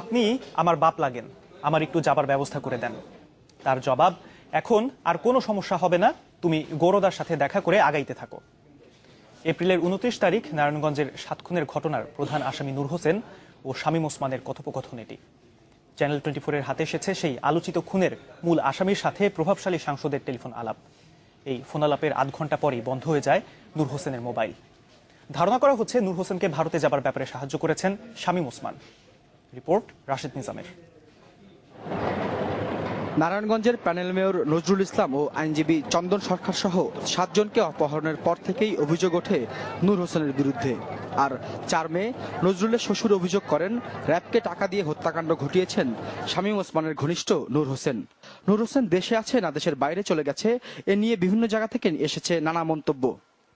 আপনি আমার বাপ লাগেন, আমার একটু যাবার ব্যবস্থা করে দেন। তার জবাব, এখন আর কোনো সমস্যা হবে না, তুমি গৌরদার সাথে দেখা করে আগাইতে থাকো। এপ্রিলের উনত্রিশ তারিখ নারায়ণগঞ্জের সাত খুনের ঘটনার প্রধান আসামি নূর হোসেন ও শামীম ওসমানের কথোপকথন এটি। চ্যানেল টোয়েন্টি ফোরের হাতে এসেছে সেই আলোচিত খুনের মূল আসামির সাথে প্রভাবশালী সাংসদের টেলিফোন আলাপ। এই ফোন আলাপের আধ ঘণ্টা পরেই বন্ধ হয়ে যায় নূর হোসেনের মোবাইল। ধারণা করা হচ্ছে নূর হোসেনকে ভারতে যাবার ব্যাপারে সাহায্য করেছেন শামীম ওসমান। রিপোর্ট রাশিদ নিজামের। নারায়ণগঞ্জের প্যানেল মেয়র নজরুল ইসলাম ও আইনজীবী চন্দন সরকার সহ সাতজনকে অপহরণের পর থেকেই অভিযোগ ওঠে নূর হোসেনের বিরুদ্ধে। আর চার মে নজরুলের শ্বশুর অভিযোগ করেন, র্যাবকে টাকা দিয়ে হত্যাকাণ্ড ঘটিয়েছেন শামীম ওসমানের ঘনিষ্ঠ নূর হোসেন। নূর হোসেন দেশে আছে না দেশের বাইরে চলে গেছে, এ নিয়ে বিভিন্ন জায়গা থেকে এসেছে নানা মন্তব্য।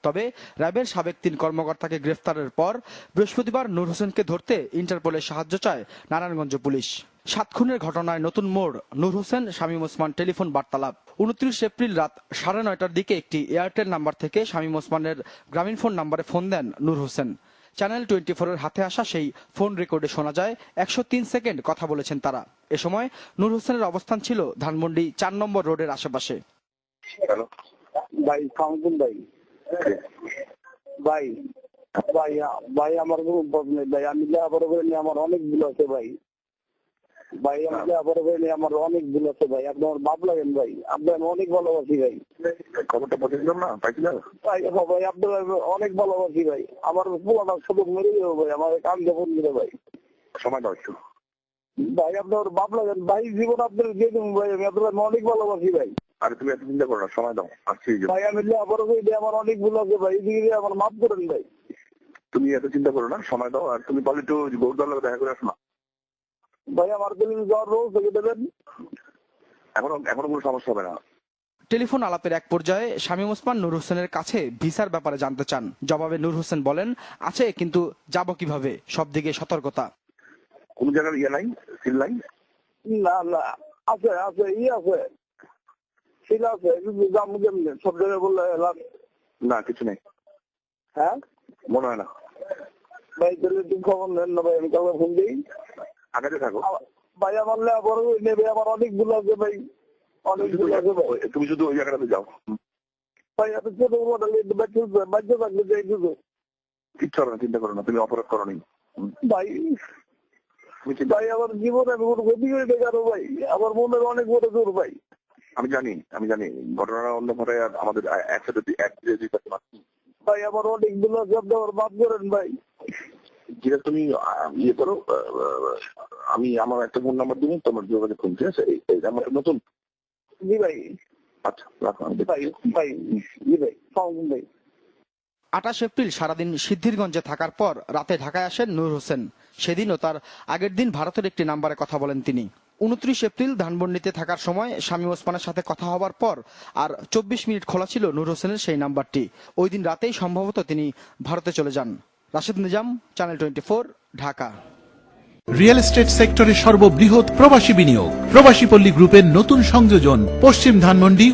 তবে র্যাবের সাবেক তিন কর্মকর্তাকে গ্রেফতারের পর বৃহস্পতিবার নূর হোসেনকে ধরতে ইন্টারপোলের সাহায্য চায় নারায়ণগঞ্জ পুলিশ। সাত খুনের ঘটনায় নতুন মোড়, নূর হোসেন, শামীম ওসমান টেলিফোন বার্তালাপ। উনত্রিশ এপ্রিল রাত সাড়ে নয়টার দিকে একটি এয়ারটেল নাম্বার থেকে শামীম ওসমানের গ্রামীণ ফোন নাম্বারে ফোন দেন নূর হোসেন। চ্যানেল টোয়েন্টি ফোরের হাতে আসা সেই ফোন রেকর্ডে শোনা যায়, একশো তিন সেকেন্ড কথা বলেছেন তারা। এ সময় নূর হোসেনের অবস্থান ছিল ধানমন্ডি চার নম্বর রোডের আশেপাশে। ভাই ভাই। ভাই ভাই ভাই আমার কোনো নেই ভাই। আমি লেখাপড়া করে নিয়ে আমার অনেক ভুল আছে ভাই। ভাই আমি লেখাপড়া করে নিয়ে আমার অনেক ভুল আছে ভাই। আপনি আমার বাপ লাগেন ভাই। আপনি আমি অনেক ভালোবাসি ভাই। খবরটা পৌঁছেছিলাম না? পাইছিলাম ভাই ও ভাই আপনার অনেক ভালোবাসি ভাই। আমার পুরাটা শুধু মেরে দেবো ভাই। আমার কান্দে ফোন ভাই। সময় দাও ভাই আপনার বাপ লাগেন ভাই জীবন আপনার দিয়ে দেবো ভাই আমি আপনার অনেক ভালোবাসি ভাই। আরে তুমি এত চিন্তা করো না সময় দাও আসছি ভাই আমি নিয়ে আমার অনেক ভুল আছে ভাই এদিকে আমার মাফ করেন ভাই। তুমি এত চিন্তা করো না সময় দাও আর তুমি বলে একটু গৌরদার দেখা করে আসো না। ভাই আমার দিল্লি যাওয়ার রোজ থেকে দেবেন। এখনও এখনও কোনো সমস্যা হবে না। টেলিফোন আলাপের এক পর্যায়ে শামীম ওসমান নূর হোসেনের কাছে ভিসার ব্যাপারে জানতে চান। জবাবে নূর হোসেন বলেন আছে কিন্তু যাব কীভাবে? সব দিকে সতর্কতা। কোন জায়গার ইয়ে নাই সিল নাই? না না আছে আছে ই আছে। ঠিক আছে কিন্তু দাম কেমনি? সব জায়গায় বললে লাভ না কিছু নেই। হ্যাঁ? মনে হয় না। ভাই তাহলে তুমি খবর নেন না ভাই আমি ফোন দিই। আগাতে থাকো। ভাই আমার বড় নেবে আমার অনেক ভুল আছে ভাই। অনেক ভুল আছে ভাই। তুমি শুধু ওই জায়গাটাতে যাও। ভাই এত ছোট মডেল বাচ্চা থাকলে যাই শুধু। কিচ্ছু হবে না চিন্তা করো না তুমি অপরাধ করো নি। ভাই ভাই আমার জীবনে আমি কোনো ক্ষতি করে ভাই। আমার মনের অনেক বড় জোর ভাই। আমি জানি আমি জানি। ঘটনাটা অন্য ঘরে আমাদের একসাথে। ভাই আমার অনেক আছে আপনি আমার মাফ করেন ভাই। যেটা তুমি ইয়ে করো আমি আমার একটা ফোন নাম্বার দিবো তোমার যোগাযোগ ফোন ঠিক আছে? এই- আমার নতুন? জি ভাই। আচ্ছা রাখো। ভাই ভাই জি ভাই ভাই। আঠাশ এপ্রিল সারাদিন সিদ্ধিরগঞ্জে থাকার পর রাতে ঢাকায় আসেন নূর হোসেন। সেদিনও তার আগের দিন ভারতের একটি নাম্বারে কথা বলেন তিনি। উনত্রিশ এপ্রিল ধানবন্ডিতে থাকার সময় শামীম ওসমানের সাথে কথা হবার পর আর চব্বিশ মিনিট খোলা ছিল নূর হোসেনের সেই নাম্বারটি। ওই দিন রাতেই সম্ভবত তিনি ভারতে চলে যান। Rashed Nizam channel twenty four Dhaka. Real estate সেক্টরে সর্ববৃহৎ প্রবাসী বিনিয়োগ। প্রবাসী পল্লী গ্রুপের নতুন সংযোজন পশ্চিম ধানমন্ডি